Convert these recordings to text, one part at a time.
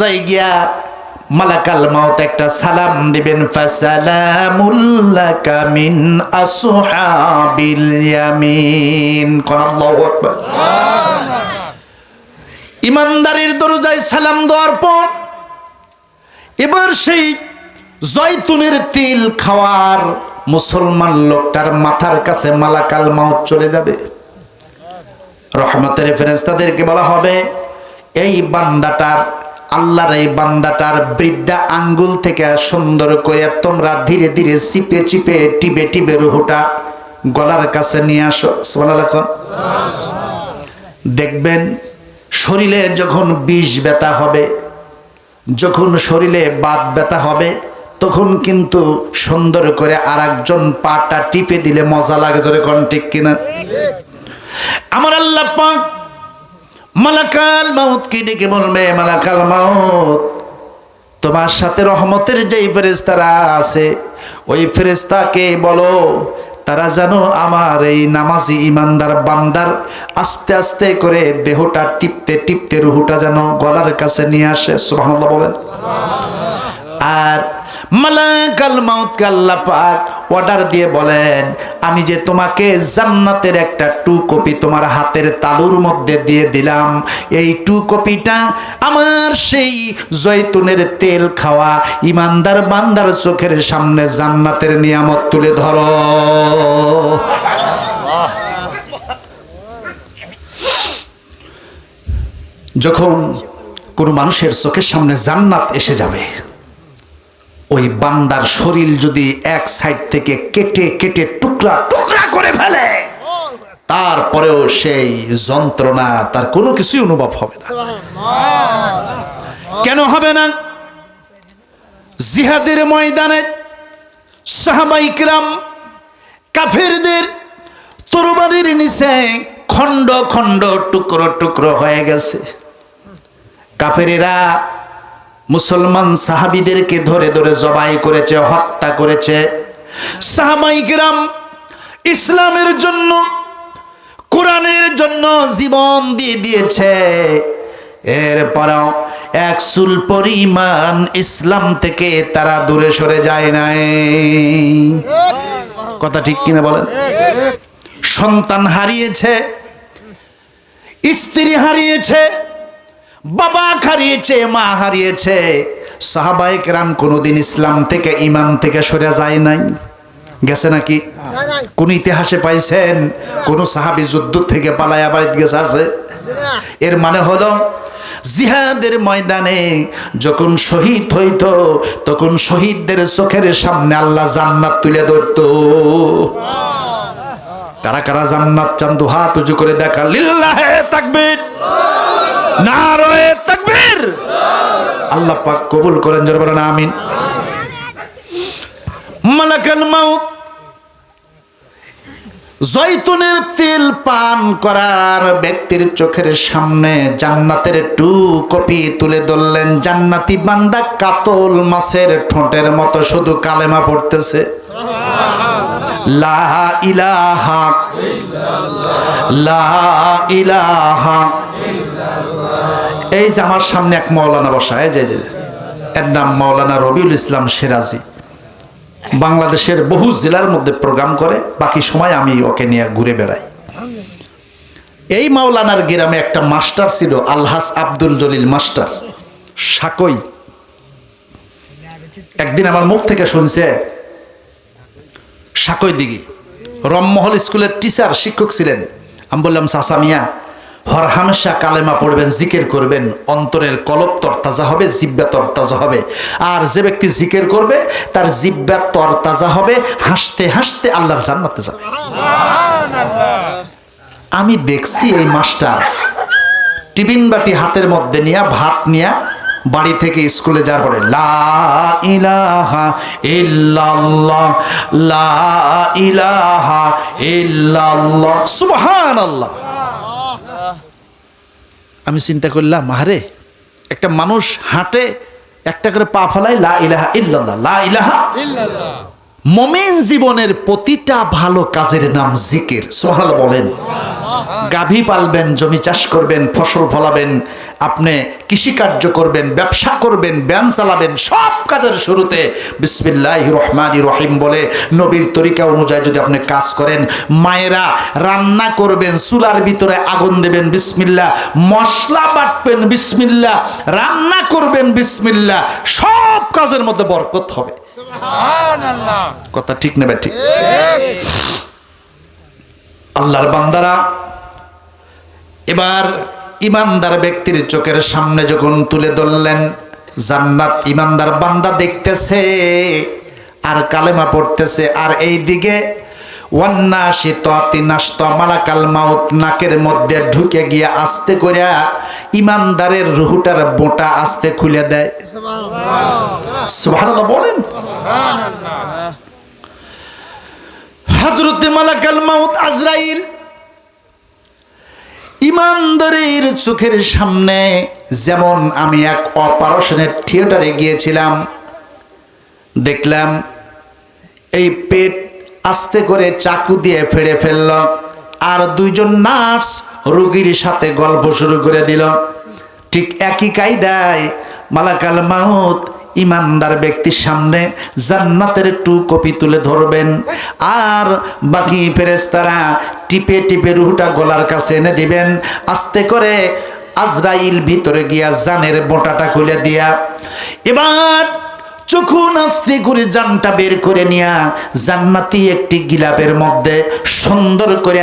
যাই গিয়া মালাকাল মাউত একটা সালাম দিবেন ফাসালামুল্লাকা আসহাবিল ইয়ামিন। কোন আল্লাহু আকবার। ইমানদারের দরজায় সালাম দেওয়ার পর এবার সেই জয়তুনের তিল খাওয়ার মুসলমান লোকটার মাথার কাছে মালাকাল মাউত চলে যাবে। রহমতের ফেরেস্তাদেরকে বলা হবে, এই বান্দাটার আল্লাহর এই বান্দাটার বৃদ্ধা আঙ্গুল থেকে সুন্দর করে তোমরা ধীরে ধীরে চিপে চিপে টিপে টিপে রুহুটা গলার কাছে নিয়ে আসো। সোনালাখন দেখবেন শরীরে যখন বিষ ব্যথা হবে, যখন শরীরে বাত ব্যথা হবে, তখন কিন্তু সুন্দর করে আর একজন পাটা টিপে দিলে মজা লাগে, জোরে ঠিক কিনা? আমার আল্লাহ পাক মালাকাল মাউত কি ডেকে বলবে, মালাকাল মাউত? তোমার সাথে রহমতের যেই ফেরেস্তারা আছে, ওই ফেরেস্তাকে বলো, তারা যেন আমার এই নামাজি ইমানদার বান্দার আস্তে আস্তে করে দেহটা টিপতে টিপতে রুহুটা যেন গলার কাছে নিয়ে আসে। সুবহানাল্লাহ বলেন। আর মালাকাল মাউত আল্লাহ পাক অর্ডার দিয়ে বলেন, আমি যে তোমাকে জান্নাতের একটা টু কপি তোমার হাতের তালুর মধ্যে দিয়ে দিলাম। এই টু কপিটা আমার সেই জৈতুনের তেল খাওয়া ইমানদার বান্দার চোখের সামনে জান্নাতের নিয়ামত তুলে ধরো। যখন কোনো মানুষের চোখের সামনে জান্নাত এসে যাবে ওই বান্দার শরীর যদি এক সাইড থেকে কেটে কেটে টুকরা টুকরা করে ফেলে, তারপরেও সেই যন্ত্রণা তার কোনো কিছুই অনুভব হবে না। কেন হবে না? জিহাদের ময়দানে সাহাবাইকরাম কাফেরদের তরবারির নিচে খণ্ড খণ্ড টুকরো টুকরো হয়ে গেছে। কাফেরেরা মুসলমান সাহাবিদেরকে ধরে ধরে জবাই করেছে, হত্যা করেছে। সাহাবাইকরাম ইসলামের জন্য, কোরআনের জন্য জীবন দিয়ে দিয়েছে। এরপরেও এক সুল পরিমাণ ইসলাম থেকে তারা দূরে সরে যায় নাই। কথা ঠিক কিনা বলেন? সন্তান হারিয়েছে, স্ত্রী হারিয়েছে বাবা হারিয়েছে, মা হারিয়েছে। সাহাবাইক রাম কোনোদিন ইসলাম থেকে ইমান থেকে সরে যায় নাই। গেছে নাকি? কোন ইতিহাসে পাইছেন? কোন সাহাবি যুদ্ধ থেকে পালায়া বাড়িতে গেছে আছে? এর মানে হলো, জিহাদের ময়দানে যখন শহীদ হইতো, তখন শহীদদের চোখের সামনে আল্লাহ জান্নাত তুলে ধরত। কারা কারা জান্নাত চান দু হাত উঁচু করে দেখা লিল্লাহে তাকবীর। তাকবীর। আল্লাহ পাক কবুল করেন, জোরে বলেন, আমিন। মালাকাল মাউত। জৈতুনের তেল পান করার ব্যক্তির চোখের সামনে জান্নাতের টু কপি তুলে ধরলেন। জান্নাতি বান্দা কাতল মাছের ঠোঁটের মতো শুধু কালেমা পড়তেছে। লা ইলাহা লা ইলাহা এই যে আমার সামনে এক মৌলানা বসা, এই যে এর নাম মৌলানা রবিউল ইসলাম সিরাজি। বাংলাদেশের বহু জেলার মধ্যে প্রোগ্রাম করে, বাকি সময় আমি ওকে নিয়ে ঘুরে বেড়াই। এই মাওলানার গ্রামে একটা মাস্টার ছিল, আলহাস আব্দুল জলিল মাস্টার সাকই একদিন আমার মুখ থেকে শুনছে সাকই দিঘি। রমমহল স্কুলের টিচার শিক্ষক ছিলেন। আমি বললাম সাসা মিয়া হর হামেশা কালেমা পড়বেন, জিকের করবেন, অন্তরের কলব তরতাজা হবে, জিব্বা তরতাজা হবে। আর যে ব্যক্তি জিকের করবে, তার জিব্বা তরতাজা হবে, হাসতে হাসতে আল্লাহর জান্নাতে যাবে। আমি দেখছি এই মাস্টার টিফিন বাটি হাতের মধ্যে নিয়ে, ভাত নিয়ে বাড়ি থেকে স্কুলে যাওয়ার পরে, লা ইলাহা ইল্লাল্লাহ, লা ইলাহা ইল্লাল্লাহ, সুবহানাল্লাহ। আমি চিন্তা করলাম আরে একটা মানুষ হাঁটে একটা করে পা ফেলায় লা ইলাহা ইল্লাল্লাহ লা ইলাহা ইল্লাল্লাহ। মমিন জীবনের প্রতিটা ভালো কাজের নাম জিকির সোহাল বলেন। গাভী পালবেন জমি চাষ করবেন ফসল ফলাবেন আপনি কৃষিকার্য করবেন ব্যবসা করবেন ব্যান চালাবেন সব কাজের শুরুতে বিসমিল্লাহ রহমানি রহিম বলে নবীর তরিকা অনুযায়ী যদি আপনি কাজ করেন মায়েরা রান্না করবেন চুলার ভিতরে আগুন দেবেন বিসমিল্লা মশলা বাটবেন বিসমিল্লা রান্না করবেন বিসমিল্লা সব কাজের মধ্যে বরকত হবে। কথা ঠিক নেবে ঠিক। আল্লাহর বান্দারা, এবার ইমানদার ব্যক্তির চোখের সামনে যখন তুলে ধরলেন, জান্নাত ইমানদার বান্দা দেখতেছে, আর কালেমা পড়তেছে, আর এই দিকে নাকের মধ্যে ঢুকে গিয়ে আস্তে করে ইমানদারের রুহুটার বোটা আস্তে খুলে দেয়। বলেন। হজরতে মালাকাল মাউত আজরাইল ইমানদারের চোখের সামনে যেমন আমি এক অপারেশনের থিয়েটারে গিয়েছিলাম, দেখলাম এই পেট আস্তে করে চাকু দিয়ে ফেড়ে ফেলল আর দুইজন নার্স রুগীর সাথে গল্প শুরু করে দিল। ঠিক একই কায়দায় মালাকাল মাউত ইমানদার ব্যক্তির সামনে জান্নাতের টু কপি তুলে ধরবেন। আর বাকি ফেরেস্তারা টিপে টিপে রুহুটা গলার কাছে এনে দিবেন। আস্তে করে আজরাইল ভিতরে গিয়া জানের বোটাটা খুলে দিয়া এবার চোখুন আস্তে করে জানটা বের করে নিয়া জান্নাতি একটি গিলাপের মধ্যে সুন্দর করে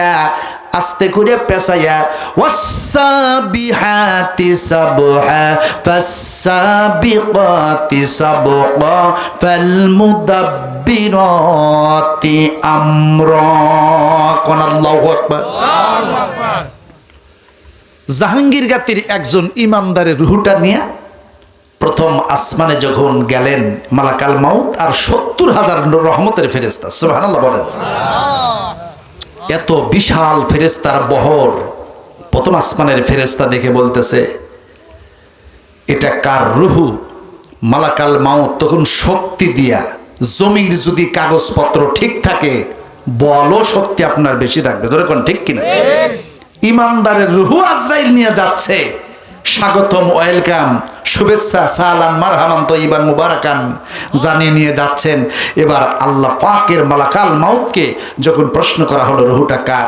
আস্তে করে পেঁচাইয়া ওয়াসাবিহাতি সাবহা ফাসাবিকাতি সাবকা ফালমুদাব্বিরাতি আমরা। কোন আল্লাহু আকবার। জাহাঙ্গীর গাতির একজন ইমানদারের রুহুটা নিয়ে প্রথম আসমানে যখন গেলেন মালাকাল মাউত, আর সত্তর হাজার রহমতের ফেরেস্তা সুবহানাল্লাহ বলেন। এত বিশাল ফেরেস্তার বহর। প্রথম আসমানের ফেরেস্তা দেখে বলতেছে এটা কার রুহু? মালাকাল মাও তখন শক্তি দিয়া। জমির যদি কাগজপত্র ঠিক থাকে বলও শক্তি আপনার বেশি থাকবে। ধরে কোন ঠিক কিনা? ইমানদারের রুহু আজরাইল নিয়ে যাচ্ছে। স্বাগতম, ওয়েলকাম, শুভেচ্ছা, সালাম মারহামান তো ইবান মুবারাকান জানিয়ে নিয়ে যাচ্ছেন। এবার আল্লাহ পাকের মালাকাল মাউতকে যখন প্রশ্ন করা হলো, রুহুটা কার?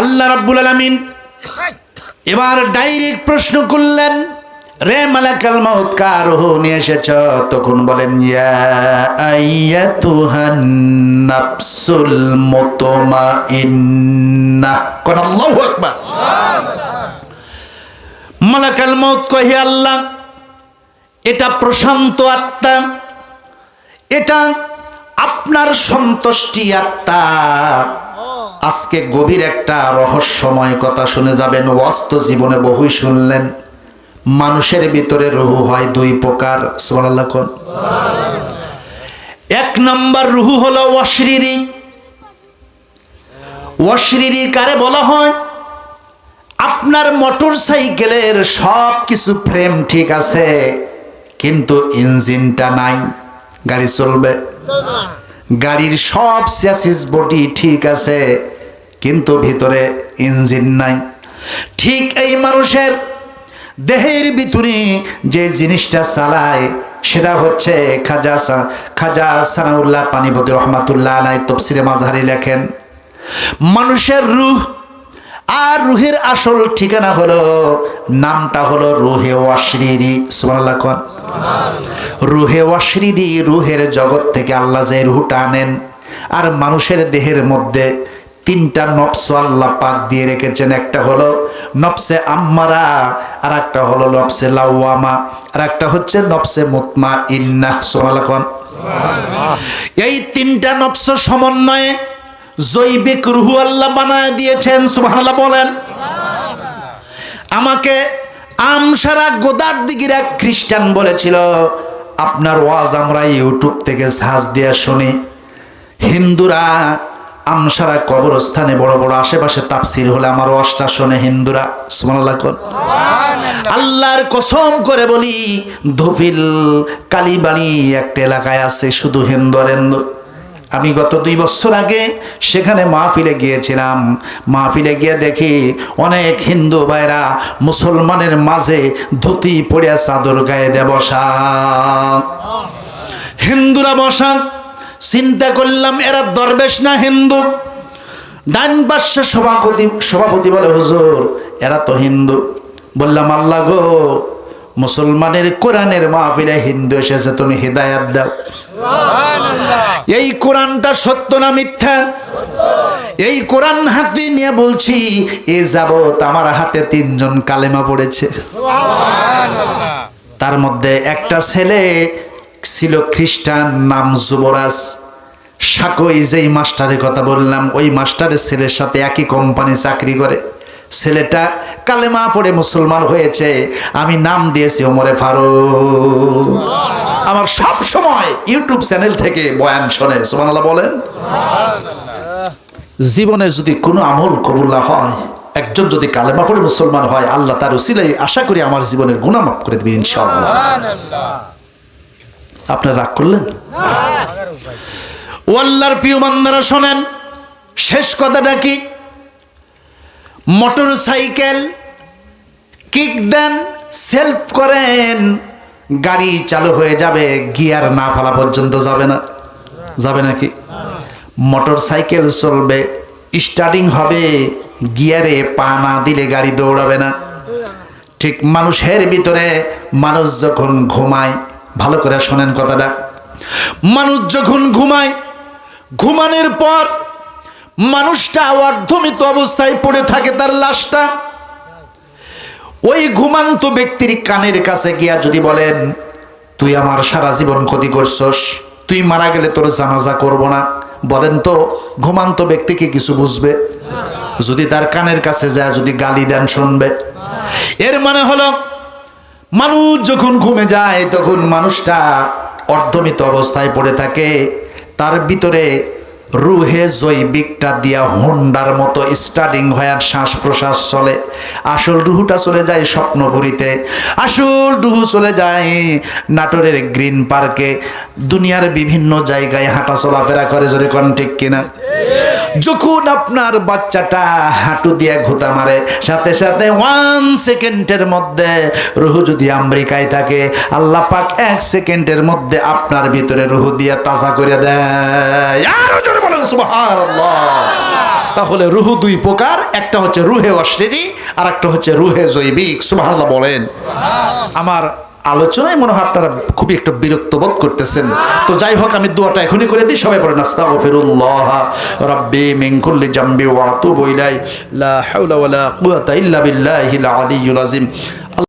আল্লাহ রাব্বুল আলামিন এবার ডাইরেক্ট প্রশ্ন করলেন, রে মালাকাল মাউত, কার রুহু নিয়ে এসেছ? তখন বলেন, ইয়া আইয়াতুহান নাফসুল মুতমাইন্না। কোন আল্লাহু আকবার। মালাকাল মৌত কহে আল্লাহ, এটা প্রশান্ত আত্মা, এটা আপনার সন্তুষ্টি আত্মা। আজকে গভীর একটা রহস্যময় কথা শুনে যাবেন, অস্ত জীবনে বহুই শুনলেন, মানুষের ভিতরে রুহু হয় দুই প্রকার এক নম্বর রুহু হলো অশ্রিরি। অশ্রিরি কারে বলা হয়? আপনার মোটর সাইকেলের সব কিছু ফ্রেম ঠিক আছে, কিন্তু ইঞ্জিনটা নাই, গাড়ি চলবে। গাড়ির সব স্যাসিস বডি ঠিক আছে, কিন্তু ভিতরে ইঞ্জিন নাই। ঠিক এই মানুষের দেহের ভিতরে যে জিনিসটা চালায়, সেটা হচ্ছে খাজা খাজা সানাউল্লাহ পানিপতি রহমাতুল্লাহ আলাই তফসিরে মাঝহারি লেখেন, মানুষের রূহ আর রুহের আসল ঠিকানা হলো, নামটা হলো রুহে ওয়াশরিরি সুবহানাল্লাহ কোন? রুহে ওয়াশরিরি রুহের জগৎ থেকে আল্লাহ যে রুহটা আনেন, আর মানুষের দেহের মধ্যে তিনটা নফস আল্লাহ পাক দিয়ে রেখেছেন। একটা হলো নফসে আম্মারা আর একটা হলো নফসে লাওয়ামা আর একটা হচ্ছে নফসে মুতমা ইন্না সুবহানাল্লাহ কোন? এই তিনটা নফস সমন্বয়ে জৈবিক রুহু আল্লাহ বানায় দিয়েছেন, সুবহানাল্লাহ বলেন। আমাকে আমসারা গোদার দিকের এক খ্রিস্টান বলেছিল, আপনার ওয়াজ আমরা ইউটিউব থেকে সাজ দিয়ে শুনি। হিন্দুরা আমসারা কবরস্থানে বড় বড় আশেপাশে তাপসির হলে আমার ওয়াজটা শোনে হিন্দুরা, সুবহানাল্লাহ কোন। আল্লাহর কসম করে বলি ধুপিল কালীবাড়ি একটা এলাকায় আছে, শুধু হিন্দু আর হিন্দু। আমি গত দুই বছর আগে সেখানে মাহফিলে গিয়েছিলাম। মাহফিলে গিয়ে দেখি অনেক হিন্দু ভাইরা মুসলমানের মাঝে ধুতি পড়িয়া চাদর গায়ে দে বসা হিন্দুরা বসা চিন্তা করলাম, এরা দরবেশ না হিন্দু? ডান পাশে সভাপতি সভাপতি বলে, হুজুর, এরা তো হিন্দু। বললাম, আল্লাহ গো, মুসলমানের কোরআনের মাহফিলে হিন্দু এসেছে, তুমি হৃদায়াত দাও। এই কোরআনটা সত্য না মিথ্যা? এই কোরআন হাতে নিয়ে বলছি এ যাবত আমার হাতে তিনজন কালেমা পড়েছে। তার মধ্যে একটা ছেলে ছিল খ্রিস্টান নাম যুবরাজ। সাকই যেই মাস্টারের কথা বললাম ওই মাস্টারের ছেলের সাথে একই কোম্পানি চাকরি করে। ছেলেটা কালেমা পড়ে মুসলমান হয়েছে আমি নাম দিয়েছি ওমরে ফারুক। আমার সব সময় ইউটিউব চ্যানেল থেকে বয়ান শোনে সুবহানাল্লাহ বলেন। জীবনে যদি কোনো আমল কবুল না হয় একজন যদি কালেমা পড়ে মুসলমান হয় আল্লাহ তার উসিলাই আশা করি আমার জীবনের গুনাহ মাফ করে দিবেন ইনশাআল্লাহ। আপনার রাগ করলেন? ও আল্লাহর প্রিয় বান্দারা শোনেন শেষ কথাটা কি? মোটর সাইকেল কিক দেন সেলফ করেন। গাড়ি চালু হয়ে যাবে, গিয়ার না ফেলা পর্যন্ত যাবে না। যাবে নাকি? মোটর সাইকেল চলবে, স্টার্টিং হবে, গিয়ারে পা না দিলে গাড়ি দৌড়াবে না। ঠিক মানুষের ভিতরে মানুষ যখন ঘুমায়, ভালো করে শোনেন কথাটা। মানুষ যখন ঘুমায়, ঘুমানোর পর মানুষটা অর্ধমিত অবস্থায় পড়ে থাকে তার লাশটা। ওই ঘুমান্ত ব্যক্তির কানের কাছে গিয়া যদি বলেন, তুই আমার সারা জীবন ক্ষতি করছস, তুই মারা গেলে তোর জানাজা করব না। বলেন তো, ঘুমান্ত ব্যক্তিকে কিছু বুঝবে? যদি তার কানের কাছে যায়, যদি গালি দেন, শুনবে। এর মানে হলো, মানুষ যখন ঘুমে যায়, তখন মানুষটা অর্ধমিত অবস্থায় পড়ে থাকে। তার ভিতরে রুহে জৈবিকটা দিয়া হুন্ডার মতো স্টার্টিং হয়ে আর শ্বাস প্রশ্বাস চলে। আসল ডুহুটা চলে যায় স্বপ্নপুরীতে। আসল ডুহু চলে যায় নাটোরের গ্রিন পার্কে। দুনিয়ার বিভিন্ন জায়গায় হাঁটা চলাফেরা করে, যদি কোন ঠিক কিনা? যখন আপনার বাচ্চাটা হাঁটু দিয়ে ঘুতা মারে, সাথে সাথে ওয়ান সেকেন্ডের মধ্যে রুহু যদি আমেরিকায় থাকে, আল্লাহ পাক এক সেকেন্ডের মধ্যে আপনার ভিতরে রুহু দিয়ে তাজা করে দেয়। জোরে বলেন তাহলে রুহু দুই প্রকার, একটা হচ্ছে রুহে অশ্রেণী আর একটা হচ্ছে রুহে জৈবিক। সুবহানাল্লাহ বলেন। আমার আলোচনায় মনে হয় আপনারা খুবই একটা বিরক্ত বোধ করতেছেন। তো যাই হোক, আমি দুয়াটা এখনই করে দিই। সবাই পড়েন আস্তাগফিরুল্লাহ, রাব্বি মিন কুল্লি জামবি ওয়া আতুবু লা হাওলা ওয়ালা কুওয়াতা ইল্লা বিল্লাহিল আলিয়ুল আযীম।